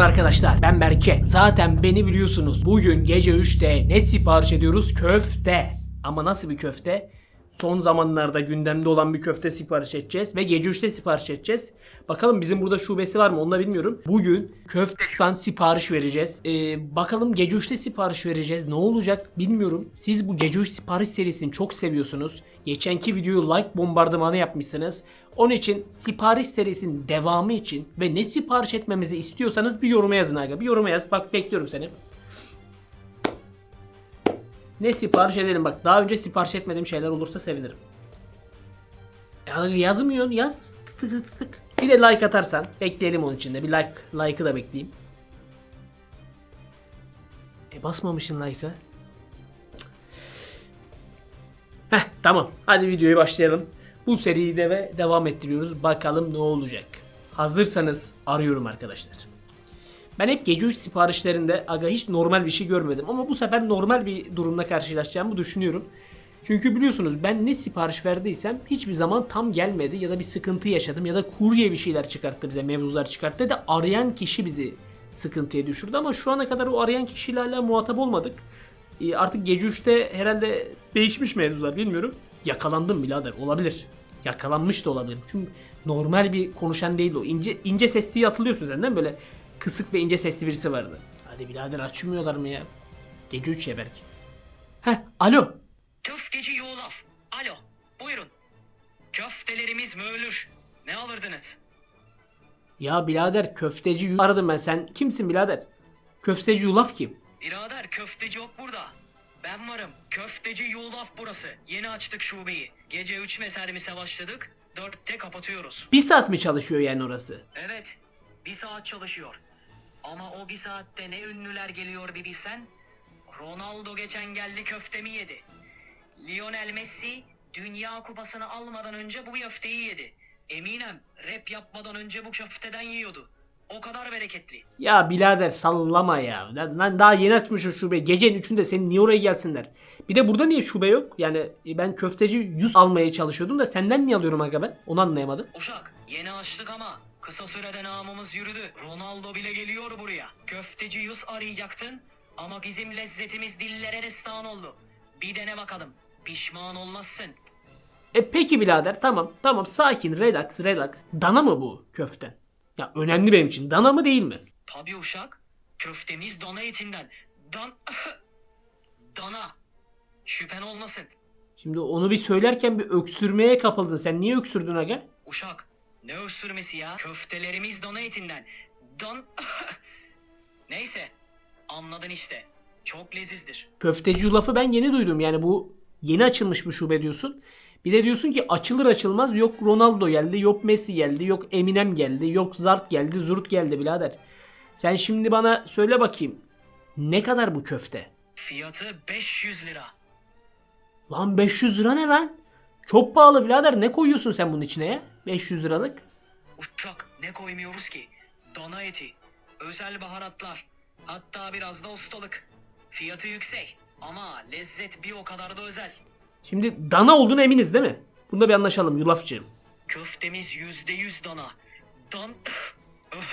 Merhaba arkadaşlar ben Berke. Zaten beni biliyorsunuz. Bugün gece 3'te ne sipariş ediyoruz? Köfte. Ama nasıl bir köfte? Son zamanlarda gündemde olan bir köfte sipariş edeceğiz ve gece 3'te sipariş edeceğiz. Bakalım bizim burada şubesi var mı onu da bilmiyorum. Bugün köfteden sipariş vereceğiz. Ee, bakalım gece 3'te sipariş vereceğiz. Ne olacak bilmiyorum. Siz bu gece 3 sipariş serisini çok seviyorsunuz. Geçenki videoyu like bombardımanı yapmışsınız. Onun için sipariş serisinin devamı için ve ne sipariş etmemizi istiyorsanız bir yoruma yazın aga. Bir yoruma yaz. Bak bekliyorum seni. Ne sipariş edelim bak. Daha önce sipariş etmediğim şeyler olursa sevinirim. Ya yazmıyorsun yaz. Tık tık tık tık. Bir de like atarsan bekleyelim onun için de. Bir like like'ı da bekleyeyim. E basmamışsın like'a. Heh tamam. Hadi videoya başlayalım. Bu seriyi de ve devam ettiriyoruz. Bakalım ne olacak. Hazırsanız arıyorum arkadaşlar. Ben hep gece 3 siparişlerinde aga hiç normal bir şey görmedim ama bu sefer normal bir durumla karşılaşacağımı düşünüyorum. Çünkü biliyorsunuz ben ne sipariş verdiysem hiçbir zaman tam gelmedi ya da bir sıkıntı yaşadım ya da kurye bir şeyler çıkarttı bize mevzular çıkarttı da arayan kişi bizi sıkıntıya düşürdü ama şu ana kadar o arayan kişiyle hala muhatap olmadık. E, artık gece 3'te herhalde değişmiş mevzular bilmiyorum. Yakalandım birader olabilir. Yakalanmış da olabilir. Çünkü normal bir konuşan değil o. İnce, ince sesliyi hatırlıyorsun sen? Böyle kısık ve ince sesli birisi vardı. Hadi birader açmıyorlar mı ya? Gece 3 ya belki. Heh alo. Köfteci Yoğulaf. Alo, buyurun. Köftelerimiz mühürlür. Ne alırdınız? Ya birader köfteci yu- aradım ben. Sen kimsin birader? Köfteci yulaf kim? Birader köfteci yok burada. Ben varım. Köfteci Yoğulaf burası. Yeni açtık şubeyi. Gece 3 mesaimize başladık. 4'te kapatıyoruz. Bir saat mi çalışıyor yani orası? Evet, bir saat çalışıyor. Ama o bir saatte ne ünlüler geliyor bir bilsen. Ronaldo geçen geldi köftemi yedi. Lionel Messi Dünya Kupasını almadan önce bu köfteyi yedi. Eminem rap yapmadan önce bu köfteden yiyordu. O kadar bereketli. Ya birader sallama ya. Lan, daha yeni açmış o şube. Gecenin üçünde senin niye oraya gelsinler? Bir de burada niye şube yok? Yani e, ben köfteci 100 almaya çalışıyordum da senden niye alıyorum aga ben? Onu anlayamadım. Uşak yeni açtık ama kısa sürede namımız yürüdü. Ronaldo bile geliyor buraya. Köfteci Yus arayacaktın ama bizim lezzetimiz dillere destan oldu. Bir dene bakalım. Pişman olmazsın. E peki birader tamam tamam sakin relax relax. Dana mı bu köften? Ya önemli benim için. Dana mı değil mi? Tabii uşak. Köftemiz dana etinden. Dan... dana. Şüphen olmasın. Şimdi onu bir söylerken bir öksürmeye kapıldın. Sen niye öksürdün aga? Uşak. Ne öksürmesi ya? Köftelerimiz dana etinden. Dan... Neyse. Anladın işte. Çok lezizdir. Köfteci yulafı ben yeni duydum. Yani bu yeni açılmış bir şube diyorsun. Bir de diyorsun ki açılır açılmaz yok Ronaldo geldi, yok Messi geldi, yok Eminem geldi, yok Zart geldi, Zurt geldi birader. Sen şimdi bana söyle bakayım. Ne kadar bu köfte? Fiyatı 500 lira. Lan 500 lira ne lan? Çok pahalı birader. Ne koyuyorsun sen bunun içine ya? 500 liralık. Uşak ne koymuyoruz ki? Dana eti, özel baharatlar, hatta biraz da ustalık. Fiyatı yüksek ama lezzet bir o kadar da özel. Şimdi dana olduğunu eminiz değil mi? Bunda bir anlaşalım yulafçığım. Köftemiz yüzde yüz dana. Dan...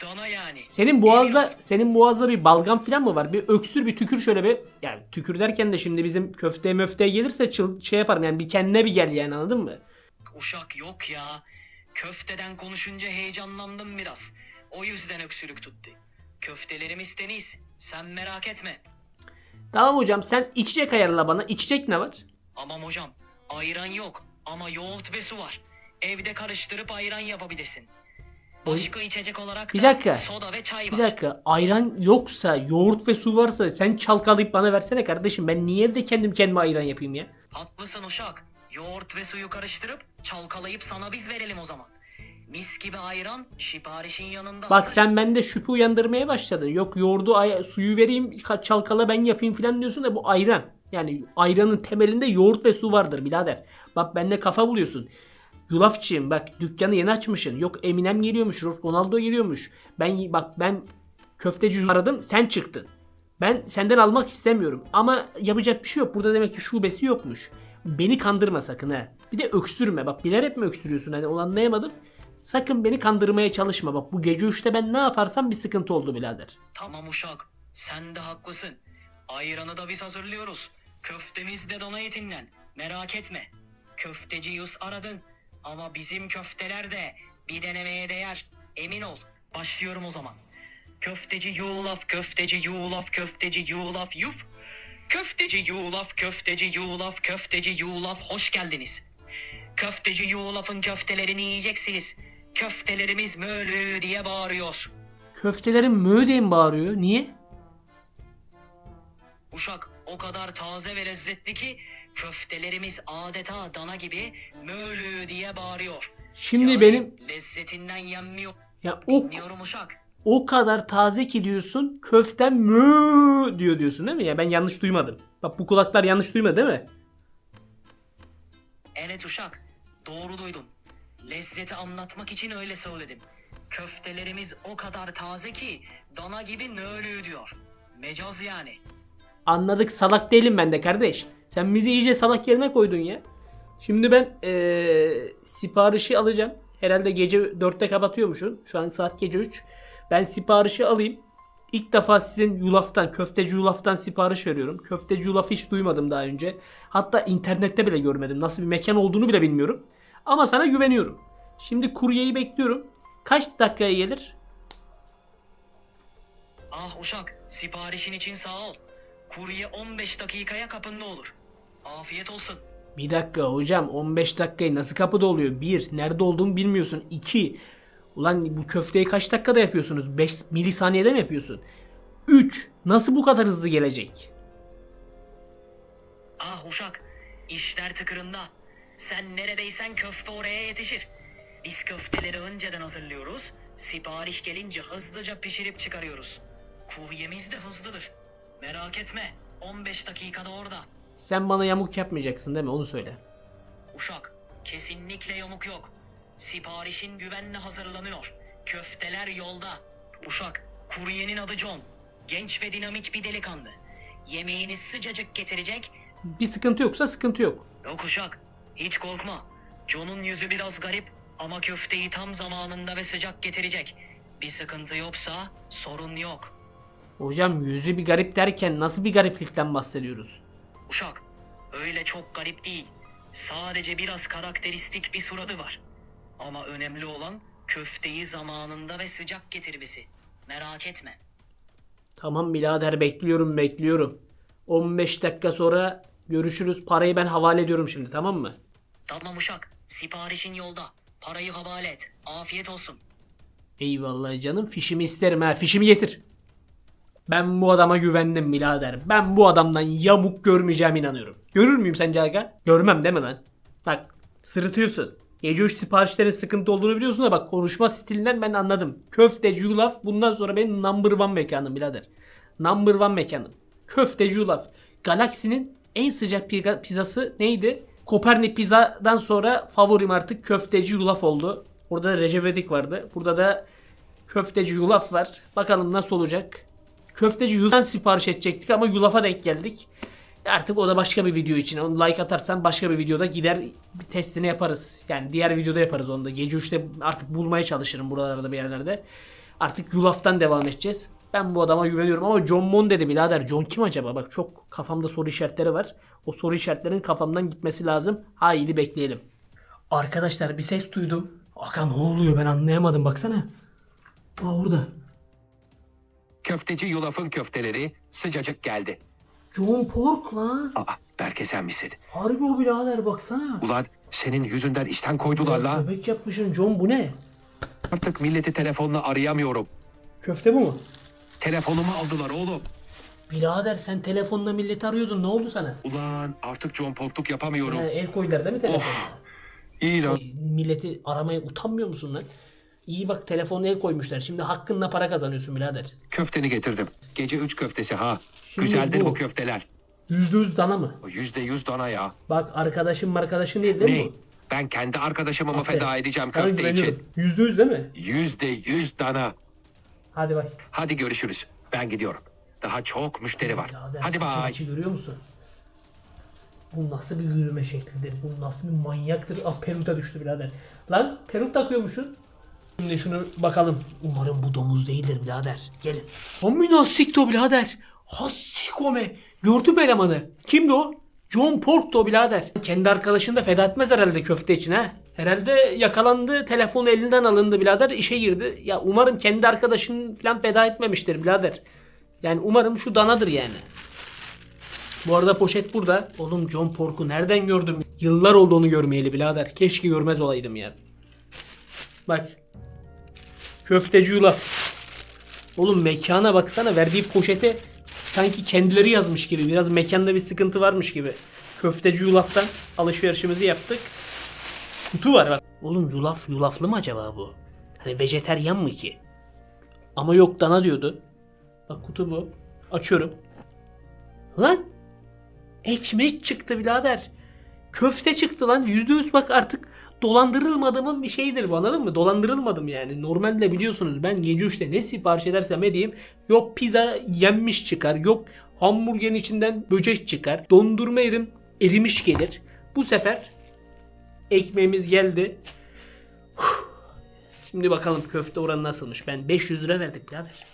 dana yani. Senin boğazda senin boğazda bir balgam falan mı var? Bir öksür bir tükür şöyle bir yani tükür derken de şimdi bizim köfte möfte gelirse çıl, şey yaparım yani bir kendine bir gel yani anladın mı? Uşak yok ya. Köfteden konuşunca heyecanlandım biraz. O yüzden öksürük tuttu. Köftelerimiz temiz. Sen merak etme. Tamam hocam sen içecek ayarla bana. İçecek ne var? Aman hocam ayran yok ama yoğurt ve su var. Evde karıştırıp ayran yapabilirsin. Başka içecek olarak Bir da dakika. soda ve çay Bir var. dakika ayran yoksa yoğurt ve su varsa sen çalkalayıp bana versene kardeşim. Ben niye evde kendim kendime ayran yapayım ya? Haklısın uşak. Yoğurt ve suyu karıştırıp çalkalayıp sana biz verelim o zaman. Mis gibi ayran siparişin yanında Bak hazır. sen bende şüphe uyandırmaya başladın. Yok yoğurdu ay- suyu vereyim ka- çalkala ben yapayım filan diyorsun da bu ayran. Yani ayranın temelinde yoğurt ve su vardır birader. Bak bende kafa buluyorsun. Yulafçıyım bak dükkanı yeni açmışsın. Yok Eminem geliyormuş, Ronaldo geliyormuş. Ben bak ben köfteci aradım sen çıktın. Ben senden almak istemiyorum ama yapacak bir şey yok. Burada demek ki şubesi yokmuş. Beni kandırma sakın ha. Bir de öksürme. Bak bilerek mi öksürüyorsun hani onu anlayamadım. Sakın beni kandırmaya çalışma. Bak bu gece 3'te ben ne yaparsam bir sıkıntı oldu birader. Tamam uşak, sen de haklısın. Ayranı da biz hazırlıyoruz. Köftemiz de dana etinden. Merak etme. Köfteci Yus aradın. Ama bizim köfteler de bir denemeye değer. Emin ol. Başlıyorum o zaman. Köfteci yulaf, köfteci yulaf, köfteci yulaf yuf. Köfteci yulaf, köfteci yulaf, köfteci yulaf hoş geldiniz. Köfteci yulafın köftelerini yiyeceksiniz. Köftelerimiz mölü diye bağırıyor. Köftelerin mö diye mi bağırıyor? Niye? Uşak o kadar taze ve lezzetli ki köftelerimiz adeta dana gibi mölü diye bağırıyor. Şimdi Yani benim lezzetinden yenmiyor. ya o Dinliyorum uşak. o kadar taze ki diyorsun köften mö diyor diyorsun değil mi? Ya ben yanlış duymadım. Bak bu kulaklar yanlış duymadı değil mi? Evet uşak doğru duydun. Lezzeti anlatmak için öyle söyledim. Köftelerimiz o kadar taze ki dana gibi nölü diyor. Mecaz yani. Anladık salak değilim ben de kardeş. Sen bizi iyice salak yerine koydun ya. Şimdi ben eee, siparişi alacağım. Herhalde gece 4'te kapatıyormuşum. Şu an saat gece 3. Ben siparişi alayım. İlk defa sizin yulaftan, köfteci yulaftan sipariş veriyorum. Köfteci yulafı hiç duymadım daha önce. Hatta internette bile görmedim. Nasıl bir mekan olduğunu bile bilmiyorum. Ama sana güveniyorum. Şimdi kuryeyi bekliyorum. Kaç dakikaya gelir? Ah uşak siparişin için sağ ol. Kurye 15 dakikaya kapında olur. Afiyet olsun. Bir dakika hocam 15 dakikayı nasıl kapıda oluyor? Bir, nerede olduğumu bilmiyorsun. İki, ulan bu köfteyi kaç dakikada yapıyorsunuz? 5 milisaniyede mi yapıyorsun? Üç, nasıl bu kadar hızlı gelecek? Ah uşak, işler tıkırında. Sen neredeysen köfte oraya yetişir. Biz köfteleri önceden hazırlıyoruz. Sipariş gelince hızlıca pişirip çıkarıyoruz. Kuryemiz de hızlıdır. Merak etme, 15 dakikada orada. Sen bana yamuk yapmayacaksın değil mi? Onu söyle. Uşak, kesinlikle yamuk yok. Siparişin güvenle hazırlanıyor. Köfteler yolda. Uşak, kuryenin adı John. Genç ve dinamik bir delikanlı. Yemeğini sıcacık getirecek. Bir sıkıntı yoksa sıkıntı yok. Yok uşak, hiç korkma. John'un yüzü biraz garip ama köfteyi tam zamanında ve sıcak getirecek. Bir sıkıntı yoksa sorun yok. Hocam yüzü bir garip derken nasıl bir gariplikten bahsediyoruz? Uşak, öyle çok garip değil. Sadece biraz karakteristik bir suratı var. Ama önemli olan köfteyi zamanında ve sıcak getirmesi. Merak etme. Tamam birader bekliyorum bekliyorum. 15 dakika sonra görüşürüz. Parayı ben havale ediyorum şimdi tamam mı? Tamam uşak, siparişin yolda. Parayı havale et. Afiyet olsun. Eyvallah canım. Fişimi isterim ha. Fişimi getir. Ben bu adama güvendim birader. Ben bu adamdan yamuk görmeyeceğim inanıyorum. Görür müyüm sence aga? Görmem değil mi lan? Bak sırıtıyorsun. Gece 3 siparişlerin sıkıntı olduğunu biliyorsun da bak konuşma stilinden ben anladım. Köfteci yulaf bundan sonra benim number one mekanım birader. Number one mekanım. Köfteci yulaf. Galaksinin en sıcak pizza- pizzası neydi? Kopernik pizzadan sonra favorim artık köfteci yulaf oldu. Orada da Recep İvedik vardı. Burada da köfteci yulaf var. Bakalım nasıl olacak. Köfteci yulaftan sipariş edecektik ama yulafa denk geldik. Artık o da başka bir video için. Onu like atarsan başka bir videoda gider testini yaparız. Yani diğer videoda yaparız onu da. Gece 3'te artık bulmaya çalışırım buralarda bir yerlerde. Artık yulaftan devam edeceğiz. Ben bu adama güveniyorum ama John Mon dedi birader. John kim acaba? Bak çok kafamda soru işaretleri var. O soru işaretlerinin kafamdan gitmesi lazım. Haydi bekleyelim. Arkadaşlar bir ses duydum. Aka ne oluyor ben anlayamadım baksana. Aa orada. Köfteci Yulaf'ın köfteleri sıcacık geldi. John Pork lan. Aa, Berke sen misin? Harbi o birader baksana. Ulan senin yüzünden işten koydular la. Bebek yapmışsın John bu ne? Artık milleti telefonla arayamıyorum. Köfte bu mu? Telefonumu aldılar oğlum. Birader sen telefonla milleti arıyordun ne oldu sana? Ulan artık John Portluk yapamıyorum. Ha, el koydular değil mi telefonla? İyi lan. Milleti aramaya utanmıyor musun lan? İyi bak telefonla el koymuşlar. Şimdi hakkınla para kazanıyorsun birader. Köfteni getirdim. Gece üç köftesi ha. Şimdi Güzeldir bu. bu. köfteler. Yüzde yüz dana mı? O Yüzde yüz dana ya. Bak arkadaşım arkadaşın değil değil mi Ne? bu? Ben kendi arkadaşımı mı Aferin. feda edeceğim Sana köfte güveniyorum. için? Yüzde yüz değil mi? Yüzde yüz dana. Hadi bay. Hadi görüşürüz. Ben gidiyorum. Daha çok müşteri var. Birader, Hadi saçın bay. içi görüyor musun? Bu nasıl bir yürüme şeklidir? Bu nasıl bir manyaktır? Ah peruta düştü birader. Lan peruk takıyormuşsun. Şimdi şunu bakalım. Umarım bu domuz değildir birader. Gelin. Amına sikto birader. Hassikome. Gördüm elemanı. Kimdi o? John Porto birader. Kendi arkadaşını da feda etmez herhalde köfte için ha. Herhalde yakalandı, telefonu elinden alındı birader, işe girdi. Ya umarım kendi arkadaşını falan feda etmemiştir birader. Yani umarım şu danadır yani. Bu arada poşet burada. Oğlum John Pork'u nereden gördüm? Yıllar oldu onu görmeyeli birader. Keşke görmez olaydım ya. Bak. Köfteci yulaf. Oğlum mekana baksana verdiği poşete sanki kendileri yazmış gibi. Biraz mekanda bir sıkıntı varmış gibi. Köfteci yulaftan alışverişimizi yaptık. Kutu var bak. Oğlum yulaf yulaflı mı acaba bu? Hani vejeteryan mı ki? Ama yok dana diyordu. Bak kutu bu. Açıyorum. Lan ekmek çıktı birader. Köfte çıktı lan. Yüzde yüz bak artık dolandırılmadığımın bir şeyidir bu anladın mı? Dolandırılmadım yani. Normalde biliyorsunuz ben gece 3'te ne sipariş edersem edeyim yok pizza yenmiş çıkar yok hamburgerin içinden böcek çıkar. Dondurma yerim erimiş gelir. Bu sefer ekmeğimiz geldi. Şimdi bakalım köfte oranı nasılmış. Ben 500 lira verdik birader.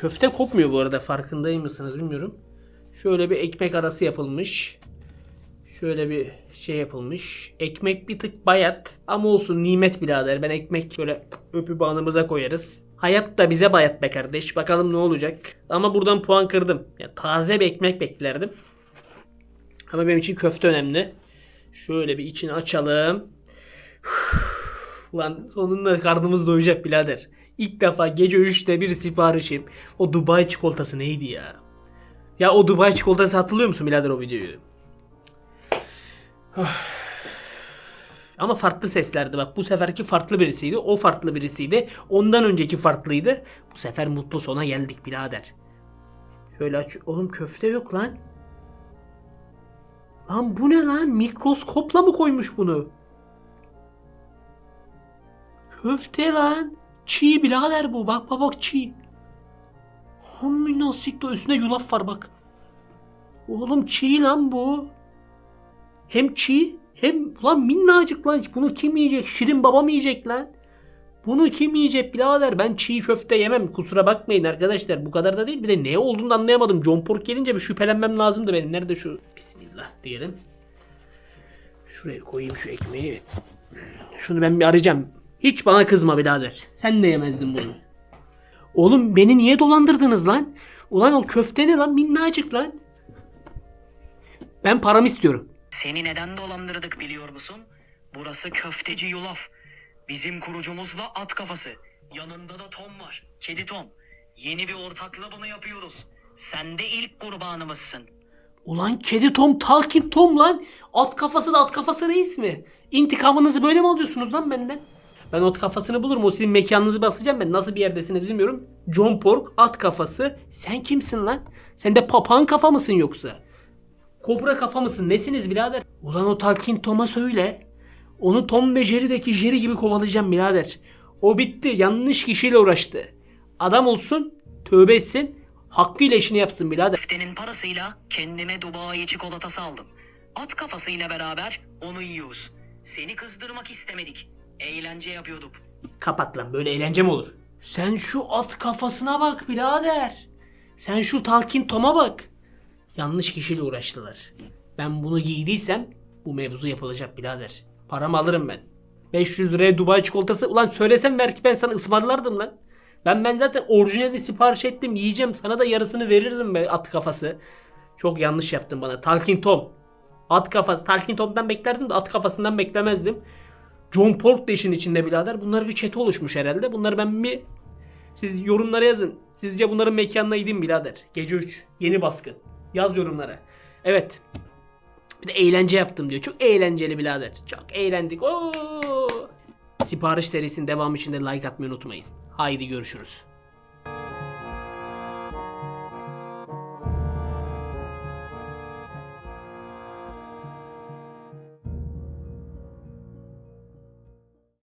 Köfte kopmuyor bu arada farkındayım mısınız bilmiyorum. Şöyle bir ekmek arası yapılmış. Şöyle bir şey yapılmış. Ekmek bir tık bayat ama olsun nimet birader. Ben ekmek şöyle öpüp anımıza koyarız. Hayat da bize bayat be kardeş. Bakalım ne olacak. Ama buradan puan kırdım. Ya taze bir ekmek beklerdim. Ama benim için köfte önemli. Şöyle bir içini açalım. Ulan sonunda karnımız doyacak birader. İlk defa gece 3'te bir siparişim. O Dubai çikolatası neydi ya? Ya o Dubai çikolatası hatırlıyor musun birader o videoyu? Ama farklı seslerdi bak. Bu seferki farklı birisiydi. O farklı birisiydi. Ondan önceki farklıydı. Bu sefer mutlu sona geldik birader. Şöyle aç. Oğlum köfte yok lan. Lan bu ne lan? Mikroskopla mı koymuş bunu? Köfte lan. Çiğ birader bu. Bak bak bak çiğ. Hamina sikto üstünde yulaf var bak. Oğlum çiğ lan bu. Hem çiğ hem lan minnacık lan. Bunu kim yiyecek? Şirin baba mı yiyecek lan? Bunu kim yiyecek birader? Ben çiğ köfte yemem. Kusura bakmayın arkadaşlar. Bu kadar da değil. Bir de ne olduğunu anlayamadım. John Pork gelince bir şüphelenmem lazımdı benim. Nerede şu? Bismillah diyelim. Şuraya koyayım şu ekmeği. Şunu ben bir arayacağım. Hiç bana kızma birader. Sen de yemezdin bunu. Oğlum beni niye dolandırdınız lan? Ulan o köfte ne lan minnacık lan. Ben paramı istiyorum. Seni neden dolandırdık biliyor musun? Burası köfteci yulaf. Bizim kurucumuzla at kafası. Yanında da Tom var. Kedi Tom. Yeni bir ortakla bunu yapıyoruz. Sen de ilk kurbanımızsın. Ulan kedi Tom Talking Tom lan. At kafası da at kafası reis mi? İntikamınızı böyle mi alıyorsunuz lan benden? Ben at kafasını bulurum. O sizin mekanınızı basacağım ben. Nasıl bir yerdesiniz bilmiyorum. John Pork at kafası. Sen kimsin lan? Sen de papağan kafa mısın yoksa? Kobra kafa mısın? Nesiniz birader? Ulan o Talking Tom'a söyle. Onu Tom ve Jerry'deki Jerry gibi kovalayacağım birader. O bitti. Yanlış kişiyle uğraştı. Adam olsun. Tövbe etsin. Hakkıyla işini yapsın birader. Köftenin parasıyla kendime Dubai çikolatası aldım. At kafasıyla beraber onu yiyoruz. Seni kızdırmak istemedik. Eğlence yapıyorduk. Kapat lan böyle eğlence mi olur? Sen şu at kafasına bak birader. Sen şu Talkin Tom'a bak. Yanlış kişiyle uğraştılar. Ben bunu giydiysem bu mevzu yapılacak birader. Paramı alırım ben. 500 liraya Dubai çikolatası. Ulan söylesem belki ben sana ısmarlardım lan. Ben ben zaten orijinalini sipariş ettim yiyeceğim. Sana da yarısını verirdim be at kafası. Çok yanlış yaptın bana. Talking Tom. At kafası. Talking Tom'dan beklerdim de at kafasından beklemezdim. John Pork da işin içinde birader. Bunlar bir çete oluşmuş herhalde. Bunları ben bir... Siz yorumlara yazın. Sizce bunların mekanına gidin birader. Gece 3. Yeni baskın. Yaz yorumlara. Evet. Bir de eğlence yaptım diyor. Çok eğlenceli birader. Çok eğlendik. Oo! Sipariş serisinin devamı için de like atmayı unutmayın. Haydi görüşürüz.